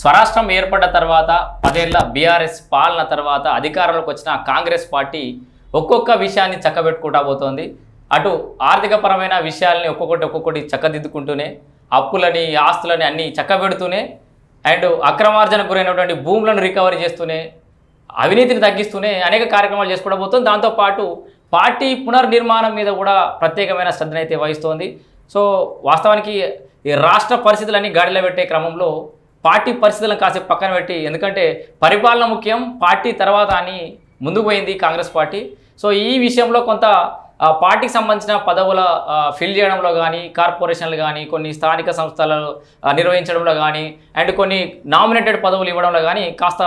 స్వరాష్ట్రం ఏర్పడ్డ తర్వాత పదేళ్ళ బీఆర్ఎస్ పాలన తర్వాత అధికారంలోకి వచ్చిన కాంగ్రెస్ పార్టీ ఒక్కొక్క విషయాన్ని చక్కబెట్టుకుంటా పోతోంది. అటు ఆర్థికపరమైన విషయాల్ని ఒక్కొక్కటి ఒక్కొక్కటి చక్కదిద్దుకుంటూనే అప్పులని ఆస్తులని అన్నీ చక్కబెడుతూనే అండ్ అక్రమార్జనకు గురైనటువంటి భూములను రికవరీ చేస్తూనే అవినీతిని తగ్గిస్తూనే అనేక కార్యక్రమాలు చేసుకోవడం పోతుంది. దాంతోపాటు పార్టీ పునర్నిర్మాణం మీద కూడా ప్రత్యేకమైన శ్రద్ధనైతే వహిస్తోంది. సో వాస్తవానికి ఈ రాష్ట్ర పరిస్థితులన్నీ గాడిలో పెట్టే క్రమంలో పార్టీ పరిస్థితులను కాసేపు పక్కన పెట్టి ఎందుకంటే పరిపాలన ముఖ్యం పార్టీ తర్వాత అని ముందుకు పోయింది కాంగ్రెస్ పార్టీ. సో ఈ విషయంలో కొంత పార్టీకి సంబంధించిన పదవుల ఫిల్ చేయడంలో కానీ కార్పొరేషన్లు కానీ కొన్ని స్థానిక సంస్థలలో నిర్వహించడంలో కానీ అండ్ కొన్ని నామినేటెడ్ పదవులు ఇవ్వడంలో కానీ కాస్త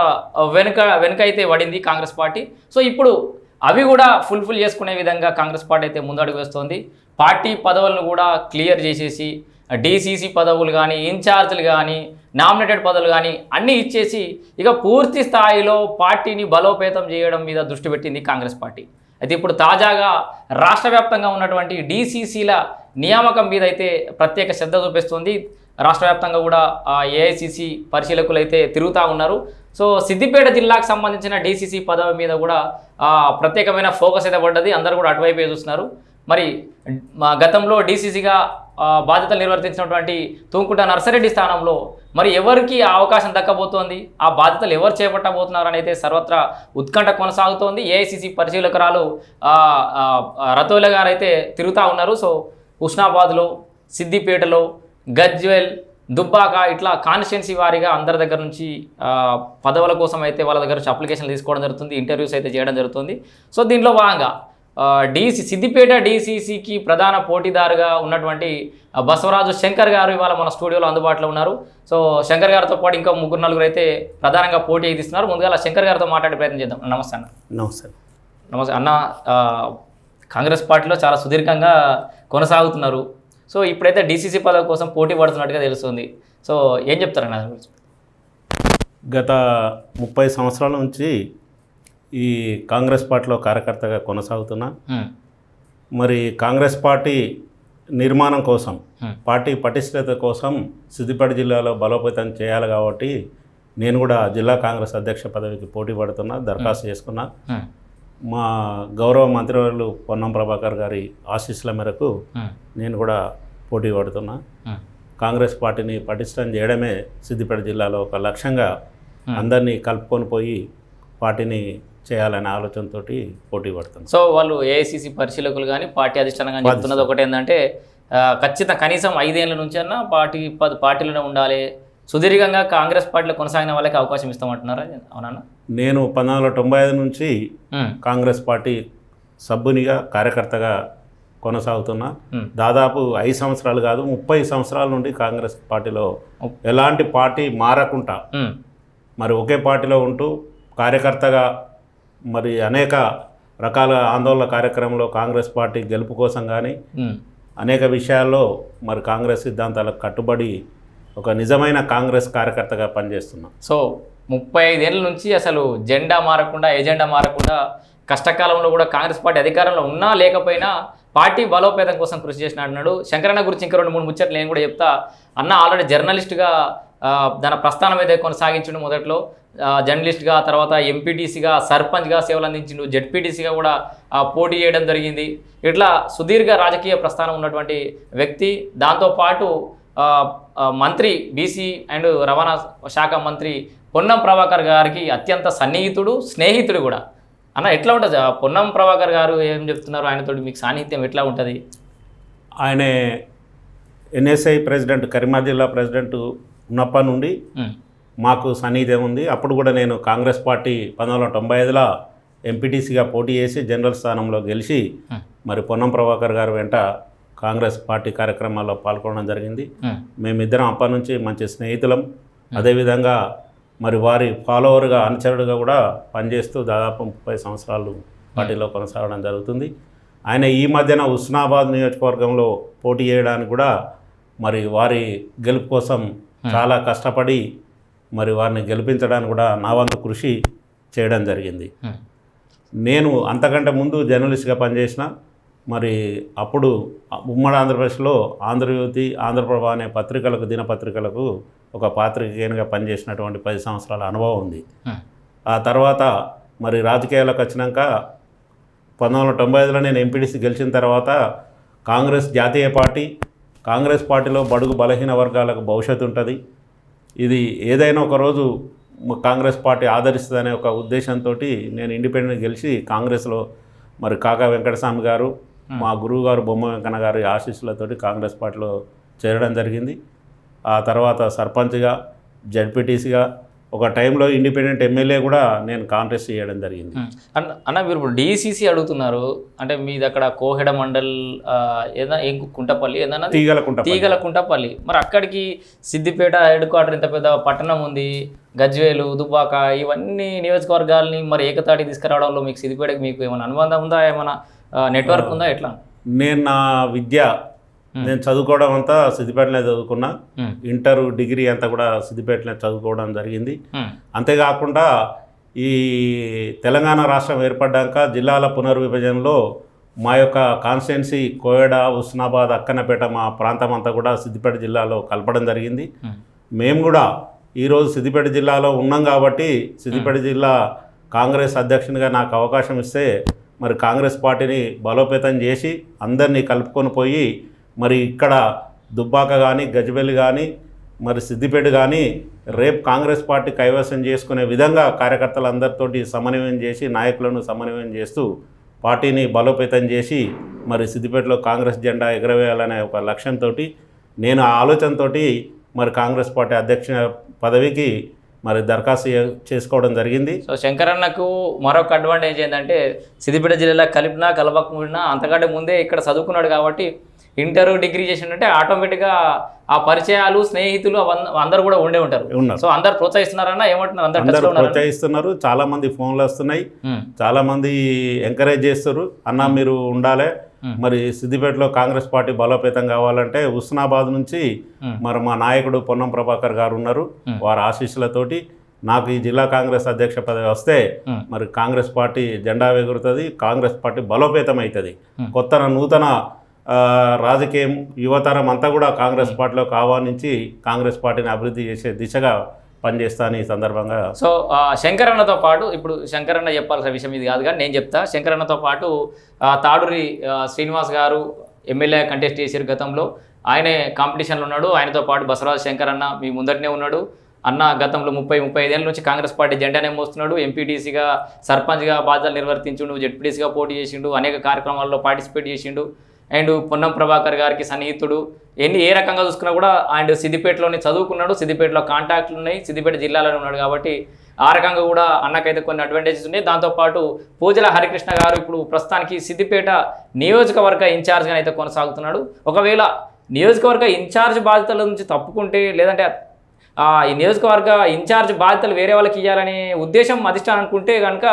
వెనుక వెనుక అయితే పడింది కాంగ్రెస్ పార్టీ. సో ఇప్పుడు అవి కూడా ఫుల్ఫిల్ చేసుకునే విధంగా కాంగ్రెస్ పార్టీ అయితే ముందడుగు వేస్తోంది. పార్టీ పదవులను కూడా క్లియర్ చేసేసి డీసీసీ పదవులు కానీ ఇన్ఛార్జీలు కానీ నామినేటెడ్ పదవులు కానీ అన్నీ ఇచ్చేసి ఇక పూర్తి స్థాయిలో పార్టీని బలోపేతం చేయడం మీద దృష్టి పెట్టింది కాంగ్రెస్ పార్టీ. అయితే ఇప్పుడు తాజాగా రాష్ట్ర వ్యాప్తంగా ఉన్నటువంటి డీసీసీల నియామకం మీద అయితే ప్రత్యేక శ్రద్ధ చూపిస్తుంది. రాష్ట్ర వ్యాప్తంగా కూడా ఏఐసిసి పరిశీలకులు అయితే తిరుగుతూ ఉన్నారు. సో సిద్దిపేట జిల్లాకు సంబంధించిన డీసీసీ పదవి మీద కూడా ప్రత్యేకమైన ఫోకస్ అయితే పడ్డది. అందరూ కూడా అటువైపే చూస్తున్నారు. మరి మా గతంలో డీసీసీగా బాధ్యతలు నిర్వర్తించినటువంటి తూంకుంట నర్సరెడ్డి స్థానంలో మరి ఎవరికి ఆ అవకాశం దక్కబోతోంది? ఆ బాధ్యతలు ఎవరు చేపట్టబోతున్నారు అని అయితే సర్వత్రా ఉత్కంఠ కొనసాగుతోంది. ఏఐసిసి పరిశీలకురాలు రతోల గారు అయితే తిరుగుతూ ఉన్నారు. సో హుస్నాబాద్లో సిద్దిపేటలో గజ్వెల్ దుబ్బాక ఇట్లా కాన్స్టిట్యున్సీ వారీగా అందరి దగ్గర నుంచి పదవుల కోసం అయితే వాళ్ళ దగ్గర నుంచి అప్లికేషన్లు తీసుకోవడం జరుగుతుంది. ఇంటర్వ్యూస్ అయితే చేయడం జరుగుతుంది. సో దీంట్లో భాగంగా డీసీ సిద్దిపేట డీసీసీకి ప్రధాన పోటీదారుగా ఉన్నటువంటి బసవరాజు శంకర్ గారు ఇవాళ మన స్టూడియోలో అందుబాటులో ఉన్నారు. సో శంకర్ గారితో పాటు ఇంకా ముగ్గురు నలుగురు అయితే ప్రధానంగా పోటీ తీస్తున్నారు ముందుగా శంకర్ గారితో మాట్లాడే ప్రయత్నం చేద్దాం. నమస్తే అన్న. నమస్తే. నమస్తే. అన్న కాంగ్రెస్ పార్టీలో చాలా సుదీర్ఘంగా కొనసాగుతున్నారు. సో ఇప్పుడైతే డీసీసీ పదవి కోసం పోటీ పడుతున్నట్టుగా తెలుస్తుంది. సో ఏం చెప్తారన్న? గత ముప్పై సంవత్సరాల నుంచి ఈ కాంగ్రెస్ పార్టీలో కార్యకర్తగా కొనసాగుతున్నా. మరి కాంగ్రెస్ పార్టీ నిర్మాణం కోసం. పార్టీ పటిష్టత కోసం సిద్దిపేట జిల్లాలో బలోపేతం చేయాలి కాబట్టి నేను కూడా జిల్లా కాంగ్రెస్ అధ్యక్ష పదవికి పోటీ పడుతున్నా దరఖాస్తు చేసుకున్నా. మా గౌరవ మంత్రివర్యులు పొన్నం ప్రభాకర్ గారి ఆశీస్సుల మేరకు నేను కూడా పోటీ పడుతున్నా. కాంగ్రెస్ పార్టీని పటిష్టం చేయడమే సిద్దిపేట జిల్లాలో ఒక లక్ష్యంగా. అందరినీ కలుపుకొని పోయి పార్టీని చేయాలనే ఆలోచనతో పోటీ పడుతుంది. సో వాళ్ళు ఏఐసిసి పరిశీలకులు కానీ పార్టీ అధిష్టానం కానీ చెప్తున్నది ఒకటి ఏంటంటే ఖచ్చితంగా కనీసం ఐదేళ్ళ నుంచి అన్న పార్టీ పద పార్టీలోనే ఉండాలి. సుదీర్ఘంగా కాంగ్రెస్ పార్టీలో కొనసాగిన వాళ్ళకి అవకాశం ఇస్తామంటున్నారా? అవునన్నా? నేను పంతొమ్మిది వందల తొంభై ఐదు నుంచి కాంగ్రెస్ పార్టీ సభ్యునిగా కార్యకర్తగా కొనసాగుతున్నా. దాదాపు ఐదు సంవత్సరాలు కాదు ముప్పై సంవత్సరాల నుండి కాంగ్రెస్ పార్టీలో ఎలాంటి పార్టీ మారకుండా మరి ఒకే పార్టీలో ఉంటూ కార్యకర్తగా మరి అనేక రకాల ఆందోళన కార్యక్రమంలో కాంగ్రెస్ పార్టీ గెలుపు కోసం కానీ అనేక విషయాల్లో మరి కాంగ్రెస్ సిద్ధాంతాలకు కట్టుబడి ఒక నిజమైన కాంగ్రెస్ కార్యకర్తగా పనిచేస్తున్నా. సో ముప్పై ఐదేళ్ళ నుంచి అసలు జెండా మారకుండా ఎజెండా మారకుండా కష్టకాలంలో కూడా కాంగ్రెస్ పార్టీ అధికారంలో ఉన్నా లేకపోయినా పార్టీ బలోపేతం కోసం కృషి చేసిన అంటున్నాడు. శంకరన్న గురించి ఇంకా రెండు మూడు ముచ్చట్లు నేను కూడా చెప్తా. అన్న ఆల్రెడీ జర్నలిస్ట్గా తన ప్రస్థానం అయితే కొనసాగించిండు మొదట్లో జర్నలిస్ట్గా తర్వాత ఎంపీటీసీగా సర్పంచ్గా సేవలు అందించిండు. జెడ్పీటీసీగా కూడా పోటీ చేయడం జరిగింది. ఇట్లా సుదీర్ఘ రాజకీయ ప్రస్థానం ఉన్నటువంటి వ్యక్తి దాంతోపాటు మంత్రి బీసీ అండ్ రవాణా శాఖ మంత్రి పొన్నం ప్రభాకర్ గారికి అత్యంత సన్నిహితుడు స్నేహితుడు కూడా. అన్న ఎట్లా ఉంటుంది? పొన్నం ప్రభాకర్ గారు ఏం చెప్తున్నారు? ఆయనతోటి మీకు సాన్నిహిత్యం ఎట్లా ఉంటుంది? ఆయనే ఎన్ఎస్ఐ ప్రెసిడెంట్ కరీంనగర్ జిల్లా ప్రెసిడెంట్ ఉన్నప్పటి నుండి మాకు సన్నిహిత్యం ఉంది. అప్పుడు కూడా నేను కాంగ్రెస్ పార్టీ పంతొమ్మిది వందల తొంభై ఐదులో ఎంపీటీసీగా పోటీ చేసి జనరల్ స్థానంలో గెలిచి మరి పొన్నం ప్రభాకర్ గారు వెంట కాంగ్రెస్ పార్టీ కార్యక్రమాల్లో పాల్గొనడం జరిగింది. మేమిద్దరం అప్పటి నుంచి మంచి స్నేహితులం. అదేవిధంగా మరి వారి ఫాలోవర్గా అనుచరుడుగా కూడా పనిచేస్తూ దాదాపు ముప్పై సంవత్సరాలు పార్టీలో కొనసాగడం జరుగుతుంది. ఆయన ఈ మధ్యన ఉస్నాబాద్ నియోజకవర్గంలో పోటీ చేయడానికి కూడా మరి వారి గెలుపు కోసం చాలా కష్టపడి మరి వారిని గెలిపించడానికి కూడా నా వంతు కృషి చేయడం జరిగింది. నేను అంతకంటే ముందు జర్నలిస్ట్గా పనిచేసిన మరి అప్పుడు ఉమ్మడి ఆంధ్రప్రదేశ్లో ఆంధ్రజ్యోతి ఆంధ్రప్రభ అనే పత్రికలకు దినపత్రికలకు ఒక పాత్రికేయునిగా పనిచేసినటువంటి పది సంవత్సరాల అనుభవం ఉంది. ఆ తర్వాత మరి రాజకీయాలకు వచ్చినాక పంతొమ్మిది వందల తొంభై ఐదులో నేను ఎంపీడీసీ గెలిచిన తర్వాత కాంగ్రెస్ జాతీయ పార్టీ కాంగ్రెస్ పార్టీలో బడుగు బలహీన వర్గాలకు భవిష్యత్తు ఉంటుంది. ఇది ఏదైనా ఒక రోజు మ- కాంగ్రెస్ పార్టీ ఆదరిస్తుందనే ఒక ఉద్దేశంతో నేను ఇండిపెండెంట్ గెలిచి కాంగ్రెస్లో మరి కాకా వెంకటస్వామి గారు మా గురువు గారు బొమ్మ వెంకన్న గారి ఆశీస్సులతోటి కాంగ్రెస్ పార్టీలో చేరడం జరిగింది. ఆ తర్వాత సర్పంచ్గా జడ్పీటీసీగా ఒక టైంలో ఇండిపెండెంట్ ఎమ్మెల్యే కూడా నేను కాంటెస్ట్ చేయడం జరిగింది. అన్న అన్న మీరు ఇప్పుడు డిసిసి అడుగుతున్నారు. అంటే మీది అక్కడ కోహెడ మండల్ ఏదైనా ఏం కుంటపల్లి ఏదన్నా? తీగలకుంట తీగల కుంటపల్లి. మరి అక్కడికి సిద్దిపేట హెడ్ క్వార్టర్ ఇంత పెద్ద పట్టణం ఉంది. గజ్వేలు దుబ్బాక ఇవన్నీ నియోజకవర్గాల్ని మరి ఏకతాటి తీసుకురావడంలో మీకు సిద్దిపేటకి మీకు ఏమైనా అనుబంధం ఉందా? ఏమైనా నెట్వర్క్ ఉందా? ఎట్లా? నేను నా విద్య నేను చదువుకోవడం అంతా సిద్దిపేటలో చదువుకున్నా. ఇంటర్ డిగ్రీ అంతా కూడా సిద్దిపేటలో చదువుకోవడం జరిగింది. అంతేకాకుండా ఈ తెలంగాణ రాష్ట్రం ఏర్పడ్డాక జిల్లాల పునర్విభజనలో మా యొక్క కాన్స్టిట్యున్సీ కోయడ ఉస్నాబాద్ అక్కనపేట మా ప్రాంతం అంతా కూడా సిద్దిపేట జిల్లాలో కలపడం జరిగింది. మేము. కూడా ఈరోజు సిద్దిపేట జిల్లాలో ఉన్నాం కాబట్టి సిద్దిపేట జిల్లా కాంగ్రెస్ అధ్యక్షునిగా నాకు అవకాశం ఇస్తే మరి కాంగ్రెస్ పార్టీని బలోపేతం చేసి అందరినీ కలుపుకొని పోయి మరి ఇక్కడ దుబ్బాక కానీ గజ్వెల్లి కానీ మరి సిద్దిపేట కానీ రేపు కాంగ్రెస్ పార్టీ కైవసం చేసుకునే విధంగా కార్యకర్తలందరితోటి సమన్వయం చేసి నాయకులను సమన్వయం చేస్తూ పార్టీని బలోపేతం చేసి మరి సిద్దిపేటలో కాంగ్రెస్ జెండా ఎగరవేయాలనే ఒక లక్ష్యంతో నేను ఆ ఆలోచనతో మరి కాంగ్రెస్ పార్టీ అధ్యక్ష పదవికి మరి దరఖాస్తు చేసుకోవడం జరిగింది. సో శంకరన్నకు మరొక అడ్వాంటేజ్ ఏంటంటే సిద్దిపేట జిల్లాలో కలిపినా కలపకుండా అంతకంటే ముందే ఇక్కడ చదువుకున్నాడు కాబట్టి ఇంటర్ డిగ్రీ చేసిండంటే ఆటోమేటిక్గా ఆ పరిచయాలు స్నేహితులు అందరూ కూడా ఉండే ఉంటారు. సో అందరు ప్రోత్సహిస్తున్నారన్న ఏమంటున్నారు? అందరు ప్రోత్సహిస్తున్నారు. చాలా మంది ఫోన్లు వస్తున్నాయి. చాలా మంది ఎంకరేజ్ చేస్తారు. అన్న మీరు ఉండాలి. మరి సిద్దిపేటలో కాంగ్రెస్ పార్టీ బలోపేతం కావాలంటే హుస్నాబాద్ నుంచి. మరి మా నాయకుడు పొన్నం ప్రభాకర్ గారు ఉన్నారు. వారి ఆశీస్సులతోటి నాకు ఈ జిల్లా కాంగ్రెస్ అధ్యక్ష పదవి వస్తే. మరి కాంగ్రెస్ పార్టీ జెండా ఎగురుతుంది. కాంగ్రెస్ పార్టీ బలోపేతం అవుతుంది. కొత్త నూతన రాజకీయం యువతరం అంతా కూడా కాంగ్రెస్ పార్టీలోకి ఆహ్వానించి కాంగ్రెస్ పార్టీని అభివృద్ధి చేసే దిశగా పనిచేస్తాను ఈ సందర్భంగా సో శంకరన్నతో పాటు ఇప్పుడు శంకరన్న చెప్పాల్సిన విషయం ఇది కాదు కానీ నేను చెప్తా శంకరన్నతో పాటు తాడూరి శ్రీనివాస్ గారు ఎమ్మెల్యే కంటెస్ట్ చేశారు గతంలో. ఆయనే కాంపిటీషన్లో ఉన్నాడు. ఆయనతో పాటు బసవరాజు శంకరన్న మీ ముందటనే ఉన్నాడు. అన్న గతంలో ముప్పై ముప్పై ఐదేళ్ళ నుంచి కాంగ్రెస్ పార్టీ జెండానే మోస్తున్నాడు. ఎంపీటీసీగా సర్పంచ్గా బాధ్యతలు నిర్వర్తించిండు జెడ్పీటీసీగా పోటీ చేసిండు అనేక కార్యక్రమాల్లో పార్టిసిపేట్ చేసిండు. అండ్ పొన్నం ప్రభాకర్ గారికి సన్నిహితుడు. ఎన్ని ఏ రకంగా చూసుకున్నా కూడా ఆయన సిద్దిపేటలోనే చదువుకున్నాడు. సిద్దిపేటలో కాంటాక్ట్లు ఉన్నాయి. సిద్దిపేట జిల్లాలోనే ఉన్నాడు కాబట్టి ఆ రకంగా కూడా అన్నకైతే కొన్ని అడ్వాంటేజెస్ ఉన్నాయి. దాంతోపాటు పూజల హరికృష్ణ గారు ఇప్పుడు ప్రస్తుతానికి సిద్దిపేట నియోజకవర్గ ఇన్ఛార్జ్గా అయితే కొనసాగుతున్నాడు. ఒకవేళ నియోజకవర్గ ఇన్ఛార్జ్ బాధ్యతల నుంచి తప్పుకుంటే లేదంటే ఆ, ఈ నియోజకవర్గ ఇన్ఛార్జ్ బాధ్యతలు వేరే వాళ్ళకి ఇవ్వాలనే ఉద్దేశం అధిష్టానం అనుకుంటే కనుక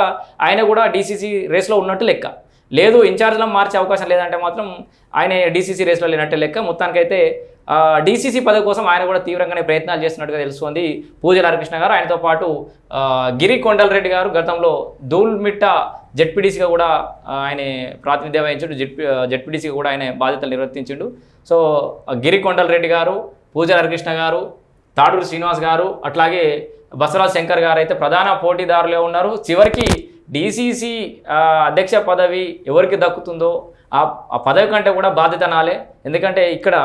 ఆయన కూడా డీసీసీ రేస్లో ఉన్నట్టు లెక్క. లేదు ఇన్ఛార్జ్లను మార్చే అవకాశం లేదంటే మాత్రం ఆయన డీసీసీ రేస్లో లేనట్టే లెక్క. మొత్తానికైతే డీసీసీ పదవి కోసం ఆయన కూడా తీవ్రంగానే ప్రయత్నాలు చేస్తున్నట్టుగా తెలుస్తోంది పూజల హరికృష్ణ గారు. ఆయనతో పాటు గిరి కొండలరెడ్డి గారు గతంలో ధూల్మిట్ట జెడ్పీడీసీగా కూడా ఆయన ప్రాతినిధ్యం వహించాడు. జెడ్పీ జెడ్పీడీసీగా కూడా ఆయన బాధ్యతలు నిర్వర్తించాడు. సో గిరి కొండలరెడ్డి గారు పూజల హరికృష్ణ గారు తాడూరు శ్రీనివాస్ గారు అట్లాగే బసవరాజ్ శంకర్ గారు అయితే ప్రధాన పోటీదారులే ఉన్నారు. చివరికి డీసీసీ అధ్యక్ష పదవి ఎవరికి దక్కుతుందో ఆ పదవి కంటే కూడా బాధ్యత నాలే. ఎందుకంటే ఇక్కడ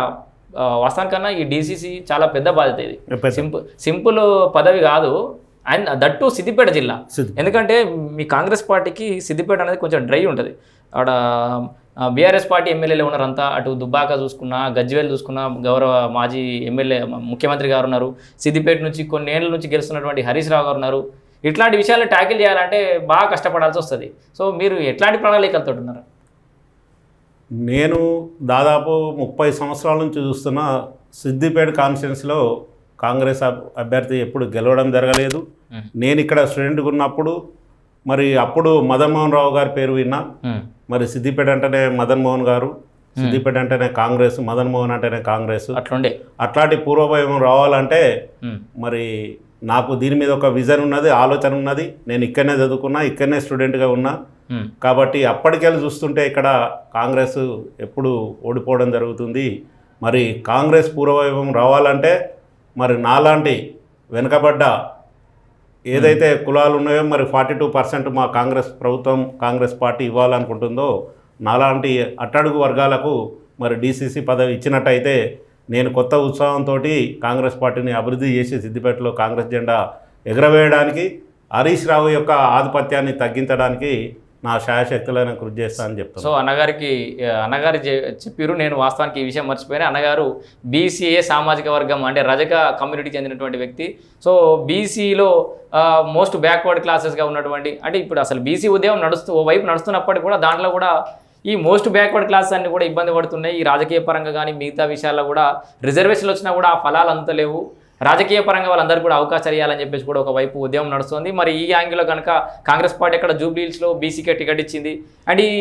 వాస్తవానికన్నా ఈ డీసీసీ చాలా పెద్ద బాధ్యత ఇది. సింపుల్ సింపుల్ పదవి కాదు. అండ్ దట్టు సిద్దిపేట జిల్లా. ఎందుకంటే మీ కాంగ్రెస్ పార్టీకి సిద్దిపేట అనేది కొంచెం డ్రై ఉంటుంది. అక్కడ బీఆర్ఎస్ పార్టీ ఎమ్మెల్యేలు ఉన్నారంతా అటు దుబ్బాక చూసుకున్నా గజ్వేల్ చూసుకున్నా గౌరవ మాజీ ఎమ్మెల్యే ముఖ్యమంత్రి గారు ఉన్నారు. సిద్దిపేట నుంచి కొన్ని ఏళ్ళ నుంచి గెలుస్తున్నటువంటి హరీష్ రావు గారు ఉన్నారు. ఇట్లాంటి విషయాలు ట్యాకిల్ చేయాలంటే బాగా కష్టపడాల్సి వస్తుంది. సో మీరు ఎట్లాంటి ప్రణాళికలతో ఉన్నారు? నేను దాదాపు ముప్పై సంవత్సరాల నుంచి చూస్తున్న సిద్దిపేట కాన్స్టిట్యున్సీలో కాంగ్రెస్ అభ్యర్థి ఎప్పుడు గెలవడం జరగలేదు. నేను ఇక్కడ స్టూడెంట్గా ఉన్నప్పుడు మరి అప్పుడు మదన్ మోహన్ రావు గారి పేరు విన్నా. మరి సిద్దిపేట అంటేనే మదన్ మోహన్ గారు సిద్దిపేట అంటేనే కాంగ్రెస్ మదన్ మోహన్ అంటేనే కాంగ్రెస్. అట్లాంటి పూర్వభయం రావాలంటే మరి నాకు దీని మీద ఒక విజన్ ఉన్నది ఆలోచన ఉన్నది. నేను ఇక్కడనే చదువుకున్నా ఇక్కడనే స్టూడెంట్గా ఉన్నా. ఉమ్, కాబట్టి అప్పటికెళ్ళి చూస్తుంటే ఇక్కడ కాంగ్రెస్ ఎప్పుడు ఓడిపోవడం జరుగుతుంది. మరి కాంగ్రెస్ పూర్వవైభవం రావాలంటే మరి నాలాంటి వెనుకబడ్డ ఏదైతే కులాలు ఉన్నాయో మరి ఫార్టీ టూ పర్సెంట్ మా కాంగ్రెస్ ప్రభుత్వం కాంగ్రెస్ పార్టీ ఇవ్వాలనుకుంటుందో నాలాంటి అట్టడుగు వర్గాలకు మరి డీసీసీ పదవి ఇచ్చినట్టయితే నేను కొత్త ఉత్సాహంతో కాంగ్రెస్ పార్టీని అభివృద్ధి చేసి సిద్దిపేటలో కాంగ్రెస్ జెండా ఎగరవేయడానికి హరీష్ రావు యొక్క ఆధిపత్యాన్ని తగ్గించడానికి నా శాయశక్తులైన కృషి చేస్తానని చెప్తాను సో అన్నగారికి అన్నగారు చెప్పారు నేను వాస్తవానికి ఈ విషయం మర్చిపోయినా. అన్నగారు బీసీఏ సామాజిక వర్గం అంటే రజక కమ్యూనిటీకి చెందినటువంటి వ్యక్తి. సో బీసీలో మోస్ట్ బ్యాక్వర్డ్ క్లాసెస్గా ఉన్నటువంటి అంటే ఇప్పుడు అసలు బీసీ ఉద్యమం నడుస్తూ ఓ వైపు నడుస్తున్నప్పటికీ కూడా దాంట్లో కూడా ఈ మోస్ట్ బ్యాక్వర్డ్ క్లాస్ అన్ని కూడా ఇబ్బంది పడుతున్నాయి. ఈ రాజకీయ పరంగా కానీ మిగతా విషయాల్లో కూడా రిజర్వేషన్లు వచ్చినా కూడా ఆ ఫలాలు అంతలేవు రాజకీయ పరంగా వాళ్ళందరూ కూడా అవకాశాలు ఇవ్వాలని చెప్పేసి కూడా ఒకవైపు ఉద్యమం నడుస్తుంది. మరి ఈ యాంగిల్లో కనుక కాంగ్రెస్ పార్టీ అక్కడ జూబ్లీహిల్స్లో బీసీకే టికెట్ ఇచ్చింది? అండ్ ఈ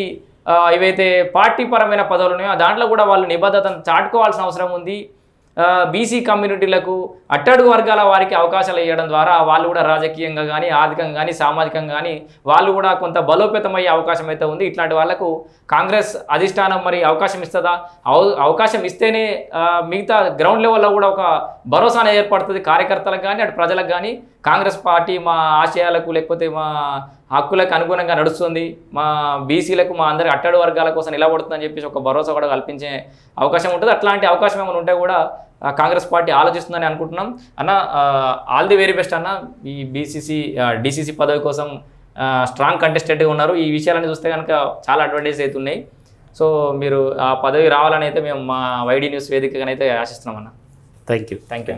ఇవైతే పార్టీ పరమైన పదవులు ఉన్నాయో దాంట్లో కూడా వాళ్ళు నిబద్ధతను చాటుకోవాల్సిన అవసరం ఉంది. బీసీ కమ్యూనిటీలకు అట్టడుగు వర్గాల వారికి అవకాశాలు ఇవ్వడం ద్వారా వాళ్ళు కూడా రాజకీయంగా కానీ ఆర్థికంగా కానీ సామాజికంగా కానీ వాళ్ళు కూడా కొంత బలోపేతమయ్యే అవకాశం అయితే ఉంది. ఇట్లాంటి వాళ్ళకు కాంగ్రెస్ అధిష్టానం మరి అవకాశం ఇస్తుందా? అవ- అవకాశం ఇస్తేనే మిగతా గ్రౌండ్ లెవెల్లో కూడా ఒక భరోసా ఏర్పడుతుంది. కార్యకర్తలకు కానీ అటు ప్రజలకు కానీ కాంగ్రెస్ పార్టీ మా ఆశయాలకు లేకపోతే మా హక్కులకు అనుగుణంగా నడుస్తుంది. మా బీసీలకు మా అందరి అట్టడు వర్గాల కోసం నిలబడుతుందని చెప్పేసి ఒక భరోసా కూడా కల్పించే అవకాశం ఉంటుంది. అట్లాంటి అవకాశం ఏమైనా ఉంటే కూడా కాంగ్రెస్ పార్టీ ఆలోచిస్తుందని అనుకుంటున్నాం. అన్న ఆల్ ది వెరీ బెస్ట్ అన్న. ఈ బీసీసీ డీసీసీ పదవి కోసం స్ట్రాంగ్ కంటెస్టెంట్గా ఉన్నారు. ఈ విషయాలని చూస్తే కనుక చాలా అడ్వాంటేజ్ అవుతున్నాయి సో మీరు ఆ పదవి రావాలని అయితే మేము మా వైడి న్యూస్ వేదికగానైతే ఆశిస్తున్నాం అన్న. Thank you. Thank you.